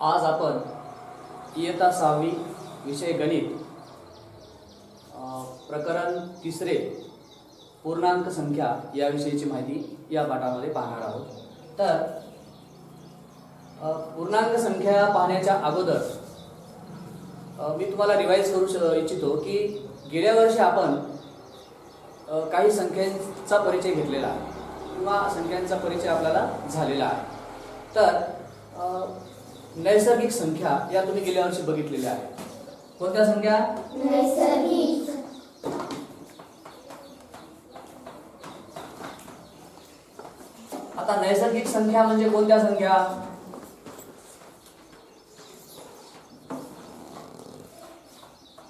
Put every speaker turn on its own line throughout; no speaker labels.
आज आपण इयत्ता सहावी विषय गणित प्रकरण तिसरे पूर्णांक संख्या याविषयीची माहिती या पाठामध्ये पाहणार आहोत. तर पूर्णांक संख्या पाहण्याच्या अगोदर मी तुम्हाला रिवाईज करू श- इच्छितो की गेल्या वर्षी आपण काही संख्यांचा परिचय घेतलेला आहे किंवा संख्यांचा परिचय आपल्याला झालेला आहे. तर नैसर्गिक संख्या या तुम्ही गेल्या वर्षी बघितलेल्या आहेत. कोणत्या संख्या?
नैसर्गिक
आता नैसर्गिक संख्या म्हणजे कोणत्या संख्या?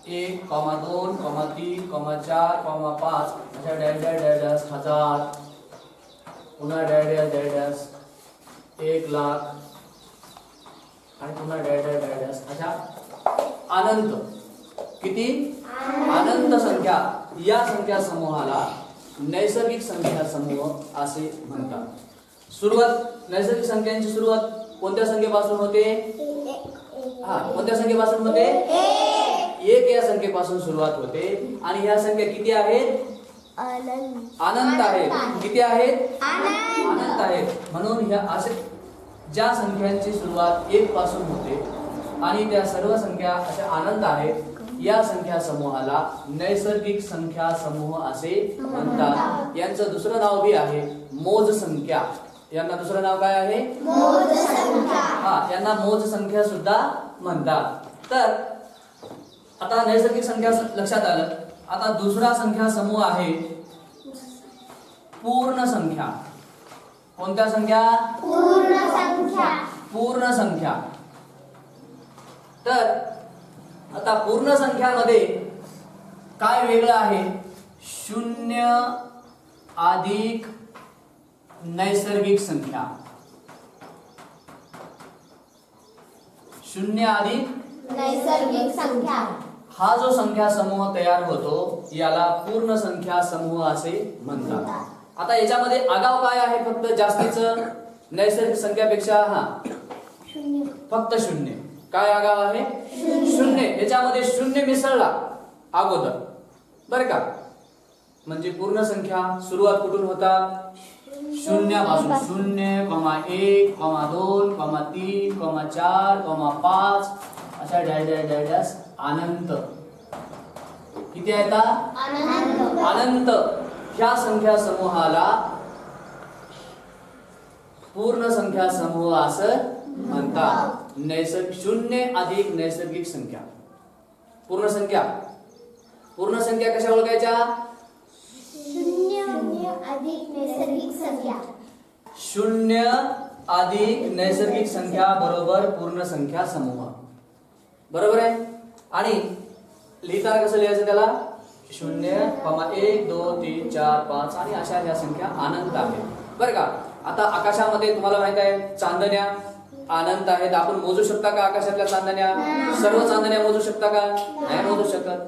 एक कॉमा दोन कॉमा तीन कॉमा चार कॉमा पाच अशा डॅश डॅश डॅश डॅश हजार. पुन्हा डॅश डॅश डॅश डॅश. एक लाख. आणि पुन्हा डॅश डॅश डॅश डॅश अशा अनंत किती? अनंत संख्या. या संख्या समूहाला नैसर्गिक संख्या समूह असे म्हणतात. सुरुवात नैसर्गिक संख्यांची सुरुवात कोणत्या संख्येपासून होते? हा कोणत्या संख्येपासून होते? एक या संख्येपासून सुरुवात होते. आणि ह्या संख्या किती आहेत?
अनंत
अनंत आहेत. किती आहेत?
अनंत
आहेत. म्हणून ह्या असे ज्या संख्यांची सुरुवात एक पासून होते आणि त्या सर्व संख्या अशा अनंत आहेत या संख्या समूहाला नैसर्गिक संख्या समूह असे म्हणतात. यांचं दुसरं नाव बी आहे मोज संख्या. यांना दुसरं नाव काय आहे? हा यांना मोज संख्या सुद्धा म्हणतात. तर आता नैसर्गिक संख्या लक्षात आलं. आता दुसरा संख्या समूह आहे पूर्ण संख्या. कोणत्या संख्या?
पूर्ण संख्या.
पूर्ण संख्या. तर आता पूर्ण संख्यामध्ये काय वेगळं आहे? शून्य अधिक नैसर्गिक संख्या. शून्य अधिक
नैसर्गिक संख्या.
हा जो संख्या समूह तयार होतो याला पूर्ण संख्या समूह असे म्हणतात. आता याच्यामध्ये आगाव काय आहे फक्त जास्तीचं? नैसर्गिक संख्यापेक्षा हा.
शून्य.
फक्त शून्य. काय आगाव आहे? शून्य. याच्यामध्ये शून्य मिसळला अगोदर. बर का? म्हणजे पूर्ण संख्या सुरुवात कुठून होतात शून्यापासून शून्य कॉमा एक कॉमा दोन कॉमा तीन कॉमा चार कॉमा पाच. अशा डॅश डॅश डॅश डॅश अनंत. किती आहेत
अनंत.
ह्या संख्या समूहाला? पूर्ण संख्या समूह असं म्हणतात. नैसर्गिक शून्य अधिक नैसर्गिक संख्या. पूर्ण संख्या. पूर्ण संख्या कशा ओळखायच्या?
शून्य अधिक नैसर्गिक संख्या.
शून्य अधिक नैसर्गिक संख्या बरोबर पूर्ण संख्या समूह. बरोबर आहे? आणि लिहिताना कसं लिहायचं त्याला? शून्य कॉमा एक दोन तीन चार पाच आणि अशा ह्या संख्या अनंत आहेत. बरं का? आता आकाशामध्ये तुम्हाला माहीत आहे चांदण्या अनंत आहेत. आपण मोजू शकता का आकाशातल्या चांदण्या? सर्व चांदण्या मोजू शकता का? नाही मोजू शकत.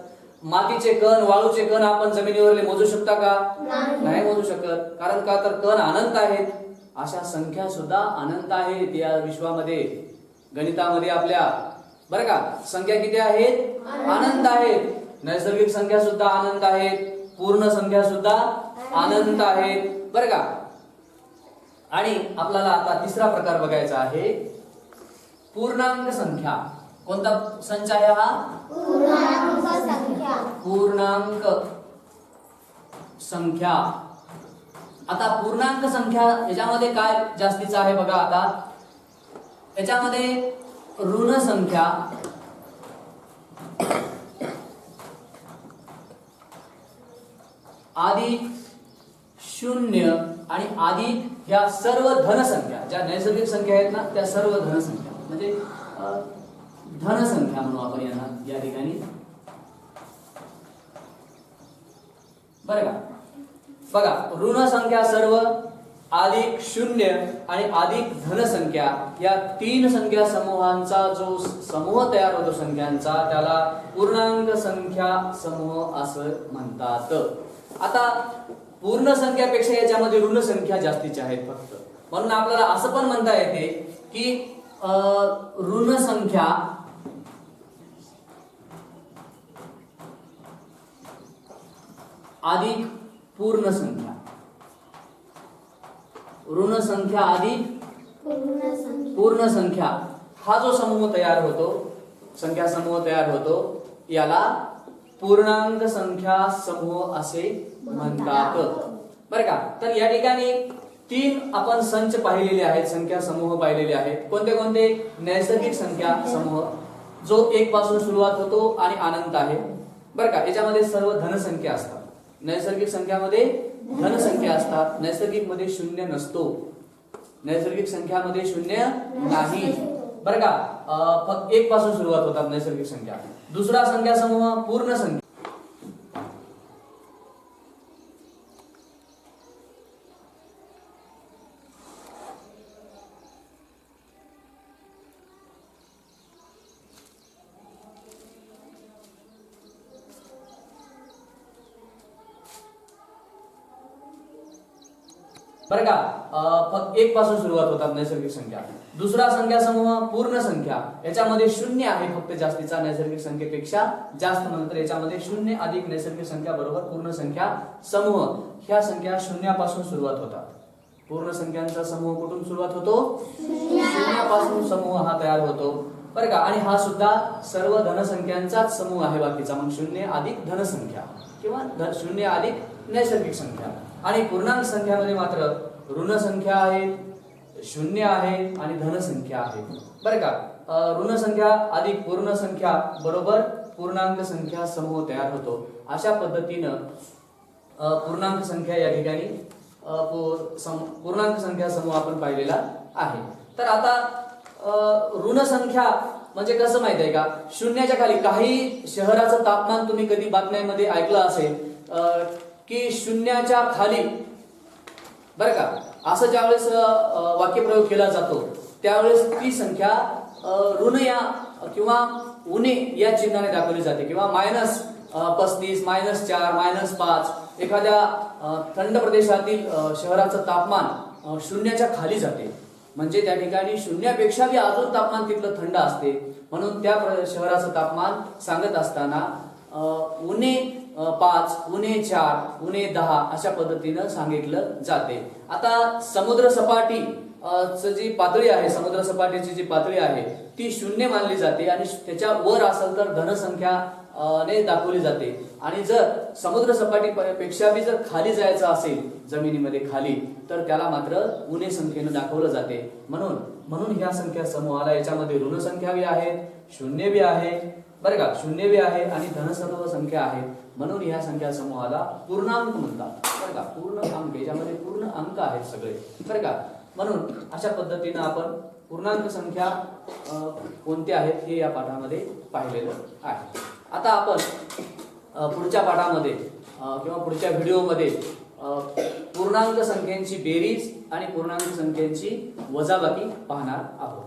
मातीचे कण वाळूचे कण आपण जमिनीवरले मोजू शकता का? नाही मोजू शकत. कारण का? तर कण अनंत आहेत. अशा संख्या सुद्धा अनंत आहेत या विश्वामध्ये. गणितामध्ये आपल्या. बरं का? संख्या किती आहेत? अनंत आहेत. नैसर्गिक संख्या सुद्धा अनंत आहेत पूर्ण संख्या सुद्धा अनंत आहेत. बरं का? आणि आपल्याला आता तिसरा प्रकार बघायचा आहे. पूर्णांक संख्या. कोणता संच आहे हा?
पूर्णांक संख्या.
पूर्णांक संख्या. आता पूर्णांक संख्या याच्यामध्ये काय जास्तीचं आहे बघा आता. याच्यामध्ये ऋण संख्या अधिक शून्य आणि अधिक ह्या सर्व धनसंख्या ज्या नैसर्गिक संख्या आहेत ना त्या सर्व धनसंख्या. म्हणजे धनसंख्या म्हणू आपण यांना या ठिकाणी. बरं का? बघा ऋण संख्या सर्व अधिक शून्य आणि अधिक धनसंख्या या तीन संख्या समूहांचा जो समूह तयार होतो संख्यांचा त्याला पूर्णांक संख्या समूह असं म्हणतात. आता पूर्ण संख्यापेक्षा याच्यामध्ये ऋण संख्या जास्तीच्या आहेत फक्त. म्हणून आपल्याला असं पण म्हणता येते की ऋण संख्या अधिक पूर्ण संख्या. ऋण संख्या अधिक
पूर्ण संख्या.
हा जो समूह तयार होतो संख्या समूह तयार होतो याला पूर्णांक संख्या समूह असे म्हणतात. बरं का? तर या ठिकाणी तीन आपण संच पाहिलेले आहेत संख्या समूह पाहिलेले आहेत. कोणते कोणते? नैसर्गिक संख्या समूह. जो एक पासून सुरुवात होतो आणि अनंत आहे. बरं का? याच्यामध्ये सर्व धनसंख्या असतात. नैसर्गिक संख्यामध्ये धनसंख्या असतात. नैसर्गिकमध्ये शून्य नसतो. नैसर्गिक संख्यामध्ये शून्य नाही. बरं का? एक पासून सुरुवात होतात नैसर्गिक संख्या. दुसरा संख्या समूह पूर्ण संख्या. बरं का? फक्त एक पासून सुरुवात होतात नैसर्गिक संख्या. दुसरा संख्या समूह पूर्ण संख्या. याच्यामध्ये शून्य आहे फक्त जास्तीचा नैसर्गिक संख्येपेक्षा. जास्त नंतर याच्यामध्ये शून्य अधिक नैसर्गिक संख्या बरोबर पूर्ण संख्या समूह. ह्या संख्या शून्यापासून सुरुवात होतात. पूर्ण संख्यांचा समूह कुठून सुरुवात होतो? शून्यापासून समूह हा तयार होतो. बरं का? आणि हा सुद्धा सर्व धनसंख्यांचाच समूह आहे बाकीचा. मग शून्य अधिक धनसंख्या किंवा शून्य अधिक नैसर्गिक संख्या. आणि पूर्णांक संख्यामध्ये मात्र ऋण संख्या आहेत शून्य आहे आणि धनसंख्या आहे. बरं का? ऋण संख्या अधिक पूर्ण संख्या बरोबर पूर्णांक संख्या समूह तयार होतो. अशा पद्धतीनं पूर्णांक संख्या या ठिकाणी पूर्णांक संख्या समूह आपण पाहिलेला आहे. तर आता ऋण संख्या म्हणजे कसं माहीत आहे का? शून्याच्या खाली काही शहराचं तापमान तुम्ही कधी बातम्यांमध्ये ऐकलं असेल की शून्याच्या खाली. बरं का? असं ज्यावेळेस वाक्यप्रयोग केला जातो त्यावेळेस ती संख्या ऋण या किंवा उणे या चिन्हाने दाखवली जाते. किंवा मायनस पस्तीस मायनस चार मायनस पाच एखाद्या थंड प्रदेशातील शहराचं तापमान शून्याच्या खाली जाते. म्हणजे त्या ठिकाणी शून्यापेक्षा बी अजून तापमान तिथलं थंड असते. म्हणून त्या प्र- शहराचं तापमान सांगत असताना उणे पाच उणे चार उणे दहा अशा पद्धतीनं सांगितलं जाते. आता समुद्र सपाटी जी पातळी आहे समुद्र सपाटीची जी पातळी आहे ती शून्य मानली जाते आणि त्याच्या वर असेल तर धनसंख्या ने दाखवली जाते. आणि जर समुद्र सपाटी पेक्षा बी जर खाली जायचं असेल जमिनीमध्ये खाली तर त्याला मात्र उणे संख्येनं दाखवलं जाते. म्हणून म्हणून ह्या संख्या समूहाला याच्यामध्ये ऋण संख्या बी आहे शून्य बी आहे बरं का शून्यवी आहे आणि धनसर्व संख्या आहे. म्हणून ह्या संख्या समूहाला पूर्णांक म्हणतात. बरं का पूर्ण अंक याच्यामध्ये पूर्ण अंक आहेत सगळे. बरं का म्हणून अशा पद्धतीनं आपण पूर्णांक संख्या कोणत्या आहेत हे या पाठामध्ये पाहिलेलं आहे. आता आपण पुढच्या पाठामध्ये किंवा पुढच्या व्हिडिओमध्ये पूर्णांक संख्यांची बेरीज आणि पूर्णांक संख्यांची वजाबाकी पाहणार आहोत.